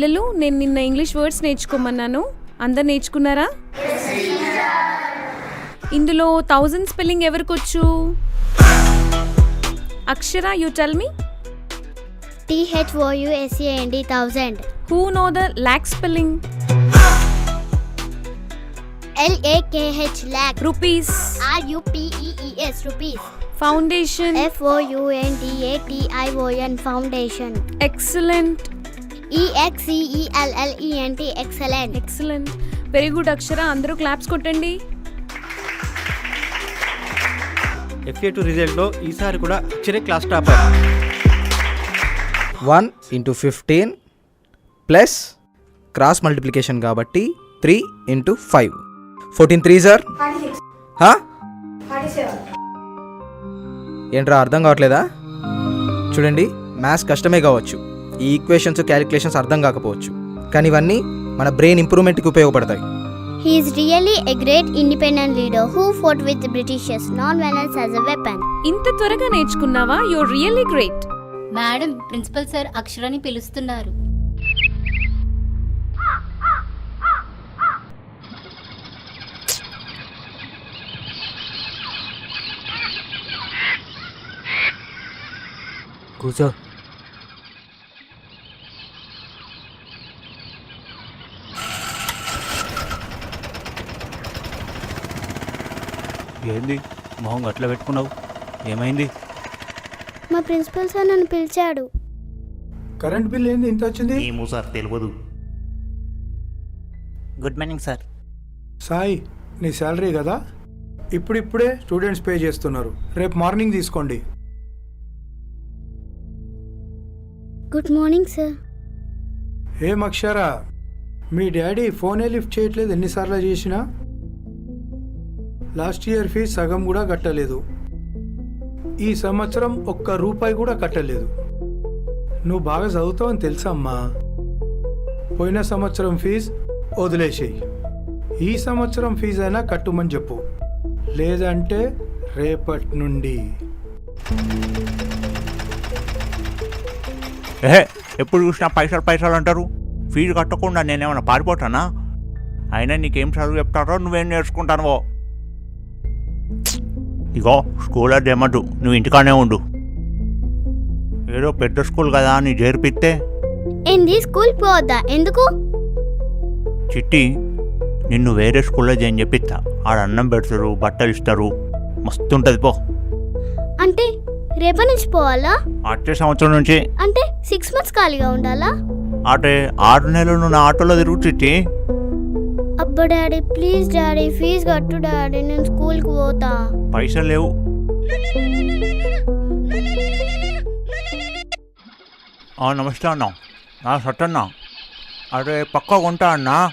నేను నిన్న English words నేర్చుకోమన్నాను. అందరు నేర్చుకున్నారా? ఇందులో thousand spelling ఎవరికొచ్చు? Akshara you tell me D thousand. Who know the lakh spelling H lakh. Rupees E E S rupees. Foundation F Foundation. Excellent E X C E L L E N T excellent. Excellent very good Akshara అందరూ claps కొట్టండి. FA two రిజల్ట్లో ఈసారి కూడా అక్షరే class topper one into fifteen plus cross multiplication కాబట్టి three into five fourteen three sir ఏంట్రా అర్థం కావట్లేదా? చూడండి మ్యాథ్స్ కష్టమే కావచ్చు. ఈ ఈక్వేషన్స్ క్యాలిక్యులేషన్స్ అర్థం కాకపోవచ్చు. కానీ ఇవన్నీ మన బ్రెయిన్ ఇంప్రూవ్మెంట్కి ఉపయోగపడతాయి. He is really a great independent leader who fought with the Britishers, non-violence as a weapon. ఇంత త్వరగా నేర్చుకున్నావా? Your really great madam principal sir అక్షరాన్ని పిలుస్తున్నారు. కూర్చో. ఏంది? మొహం అట్లా పెట్టుకున్నావు? ఏమైంది? మా ప్రిన్సిపల్ సార్ నన్ను పిలిచాడు. కరెంట్ బిల్ ఏంది? ఇంత వచ్చింది? ఏమో సార్ తెలియదు గుడ్ మార్నింగ్ సార్. సాయి నీ శాలరీ కదా? ఇప్పుడిప్పుడే స్టూడెంట్స్ పే చేస్తున్నారు. రేపు మార్నింగ్ తీసుకోండి. Good morning sir. ఏం అక్షరా? మీ డాడీ ఫోనే లిఫ్ట్ చేయట్లేదు ఎన్నిసార్లు చేసినా? లాస్ట్ ఇయర్ ఫీజు సగం కూడా కట్టలేదు. ఈ సంవత్సరం ఒక్క రూపాయి కూడా కట్టలేదు. నువ్వు బాగా చదువుతావని తెలుసమ్మా పోయిన సంవత్సరం ఫీజు వదిలేసేయి. ఈ సంవత్సరం ఫీజు అయినా కట్టుమని చెప్పు. లేదంటే రేపటి నుండి. ఏహే ఎప్పుడు చూసినా పైసలు పైసలు అంటారు. ఫీజు కట్టకుండా నేనేమైనా పారిపోతానా? అయినా నీకేం చదువు చెప్తారో నువ్వేం నేర్చుకుంటానువో? ఇగో స్కూల్ అది ఏమద్దు నువ్వు ఇంటికానే ఉండు. ఏదో పెద్ద స్కూల్ కదా అని చేర్పిస్తే ఏంది స్కూల్ పోవద్దా? ఎందుకు? చిట్టి నిన్ను వేరే స్కూల్లో చేయని చెప్పిస్తా ఆడ అన్నం పెడతారు బట్టలు ఇస్తారు. మస్తు ఉంటుంది పో. అంటే రేపటి నుంచి పోవాలా? వచ్చే సంవత్సరం నుంచి. అంటే సిక్స్ మంత్స్ ఖాళీగా ఉండాలా? అంటే ఆరు నెలలు నా ఆటోలో తిరుగు చిట్టి. అబ్బా డాడీ ప్లీజ్ డాడీ ఫీజు కట్టు డాడీ నేను స్కూల్కి పోతా. పైసలు లేవు. ఆ, నమస్తే అన్న. నా సట్టన్న. అరే పక్క కొంటా అన్న?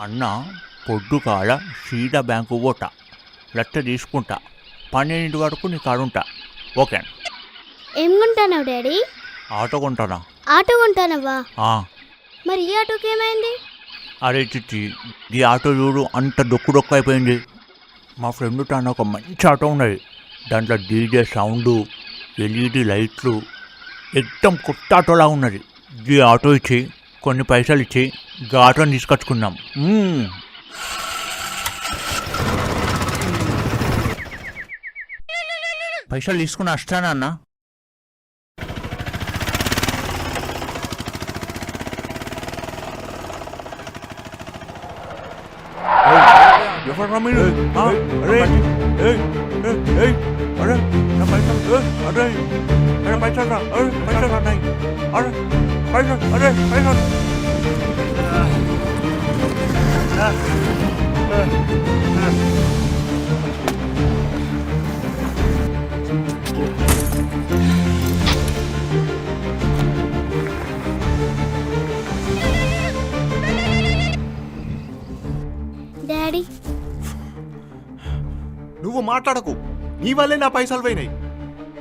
అన్న పొద్దుకాల సీదా బ్యాంకు పోతా. లెక్క తీసుకుంటా. పన్నెండింటి వరకు నీ కాడుంటా ఓకే అన్న. ఏం కొంటానావు డాడీ? ఆటో కొంటానా? ఆటో కొంటానవ్వా? ఆ, మరి ఈ ఆటోకి ఏమైంది? అరే చిచ్చి ఈ ఆటో చూడు అంత డొక్కు డొక్కు అయిపోయింది. మా ఫ్రెండ్ తాను ఒక మంచి ఆటో ఉన్నది. దాంట్లో డీజే సౌండ్ ఎల్ఈడి లైట్లు ఎత్తం కొత్త ఆటోలా ఉన్నది. ఈ ఆటో ఇచ్చి కొన్ని పైసలు ఇచ్చి ఈ ఆటోని తీసుకొచ్చుకున్నాం. పైసలు తీసుకుని వస్తానా అన్న ఎవరు మీరు అరే ఏయ్, ఏయ్, అరే నా పైసలు అరే అరే పైసలు రా అరే పైసలు రా నాయ్. అరే పైసలు అరే పైసలు నువ్వు మాట్లాడకు. నీ వల్లే నా పైసలు పోయినాయి.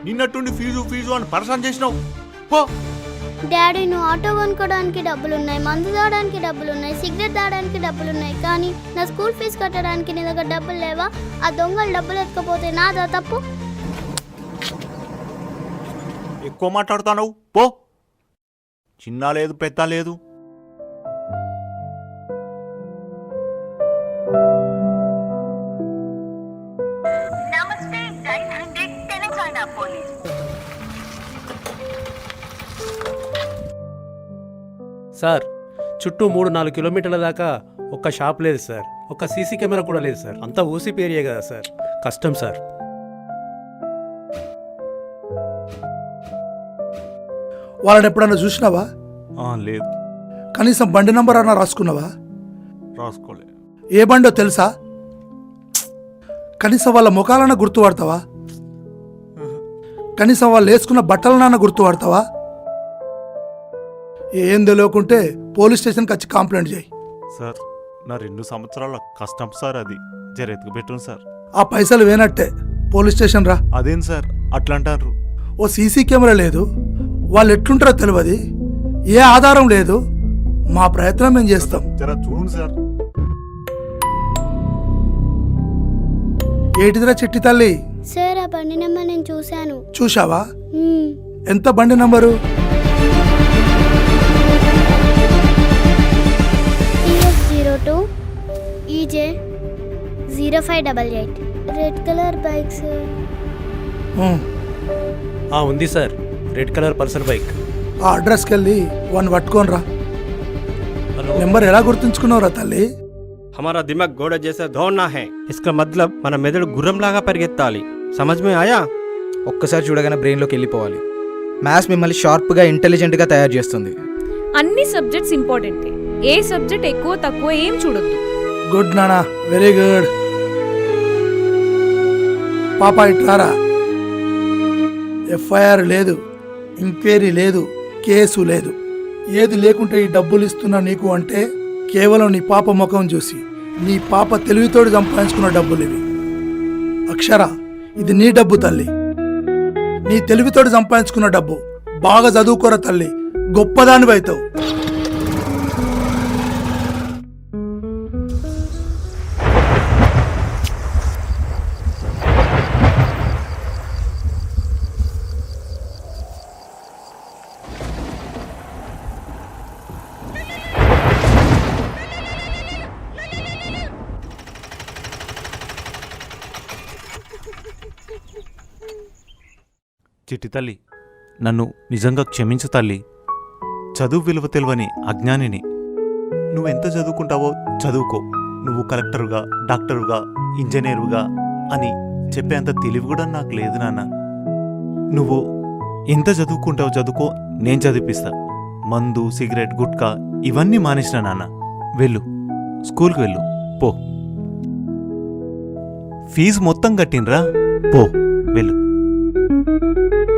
నిన్నట్టుండి ఫీజు ఫీజు అని పరసాన్ చేసినావు. పో. డాడీ నువ్వు ఆటో కొనుక్కోవడానికి డబ్బులు ఉన్నాయి మందు తాగడానికి డబ్బులు ఉన్నాయి సిగరెట్ తాగడానికి డబ్బులు ఉన్నాయి కానీ నా స్కూల్ ఫీజు కట్టడానికి నీ దగ్గర డబ్బులు లేవా? ఆ దొంగలు డబ్బులు ఎత్తుకపోతే నాదా తప్పు? ఎక్కువ మాట్లాడుతున్నావు. పో. చిన్న లేదు పెద్ద లేదు. సార్ చుట్టూ మూడు నాలుగు కిలోమీటర్ల దాకా ఒక్క షాప్ లేదు సార్. ఒక సీసీ కెమెరా కూడా లేదు సార్. అంతా ఊసిపి ఏరియా కదా సార్. కష్టం సార్. వాళ్ళని ఎప్పుడన్నా చూసినావా? లేదు. కనీసం బండి నంబర్ అన్నా రాసుకున్నావా? రాసుకోలే. ఏ బండో తెలుసా? కనీసం వాళ్ళ ముఖాలన్నా గుర్తుపడతావా? కనీసం వాళ్ళు వేసుకున్న బట్టలనన్నా గుర్తుపడతావా ఏం తెలియకుంటే పోలీస్ స్టేషన్కి వచ్చి కంప్లైంట్ చేయి. సార్ నా రెండు సంవత్సరాల కష్టం సార్ అది. జర ఎత్తుకు పెట్టండి సార్. ఆ పైసలు వేనట్టే. పోలీస్ స్టేషన్ రా. అదేం సార్? అట్లా అంటారు ఓ సీసీ కెమెరా లేదు. వాళ్ళు ఎట్లుంటారో తెలియదు. ఏ ఆధారం లేదు. మా ప్రయత్నం మేము చేస్తాం. జర చూడండి సార్. ఏటిదిరా చిట్టి తల్లి? సార్ ఆ బండి నెంబర్ నేను చూశాను. చూశావా? ఎంత బండి number? Zero two E J zero five double eight. Red colour bike sir. ఉంది sir. Red colour Pulsar bike. ఆ అడ్రస్కి వెళ్ళి వన్ పట్టుకొని రా నెంబర్ ఎలా గుర్తుంచుకున్నావురా తల్లి? హమారా దిమాగ్ గోడ చేసే ధోనా హే ఇస్కా మత్లబ్ మన మెదడు గుర్రంలాగా పరిగెత్తాలి. సమజ్ మే ఆయా? ఒక్కసారి చూడగానే బ్రెయిన్లోకి వెళ్ళిపోవాలి. మ్యాథ్స్ మిమ్మల్ని షార్ప్గా ఇంటెలిజెంట్గా తయారు చేస్తుంది. అన్ని సబ్జెక్ట్స్ ఇంపార్టెంటే. ఏ సబ్జెక్ట్ ఎక్కువ తక్కువ ఏం చూడొద్దు. గుడ్ నానా వెరీ గుడ్. పాప ఇట్లారా ఎఫ్ఐఆర్ లేదు ఎంక్వైరీ లేదు కేసు లేదు. ఏది లేకుంటే ఈ డబ్బులు ఇస్తున్నా నీకు అంటే కేవలం నీ పాప ముఖం చూసి నీ పాప తెలివితోటి సంపాదించుకున్న డబ్బులు ఇవి. అక్షర ఇది నీ డబ్బు తల్లి. నీ తెలివితోటి సంపాదించుకున్న డబ్బు బాగా చదువుకోర తల్లి. గొప్పదానివైతావు. చిట్టి తల్లి నన్ను నిజంగా క్షమించు తల్లి. చదువు విలువ తెలియని అజ్ఞానిని. నువ్వెంత చదువుకుంటావో చదువుకో. నువ్వు కలెక్టరుగా డాక్టరుగా ఇంజనీరుగా అని చెప్పేంత తెలివి కూడా నాకు లేదు నాన్న. నువ్వు ఎంత చదువుకుంటావు చదువుకో నేను చదివిపిస్తా. మందు సిగరెట్ గుట్కా ఇవన్నీ మానేసిన నాన్న. వెళ్ళు. స్కూల్కి వెళ్ళు. పో. ఫీజు మొత్తం కట్టినరా పో. వెళ్ళు. Thank you.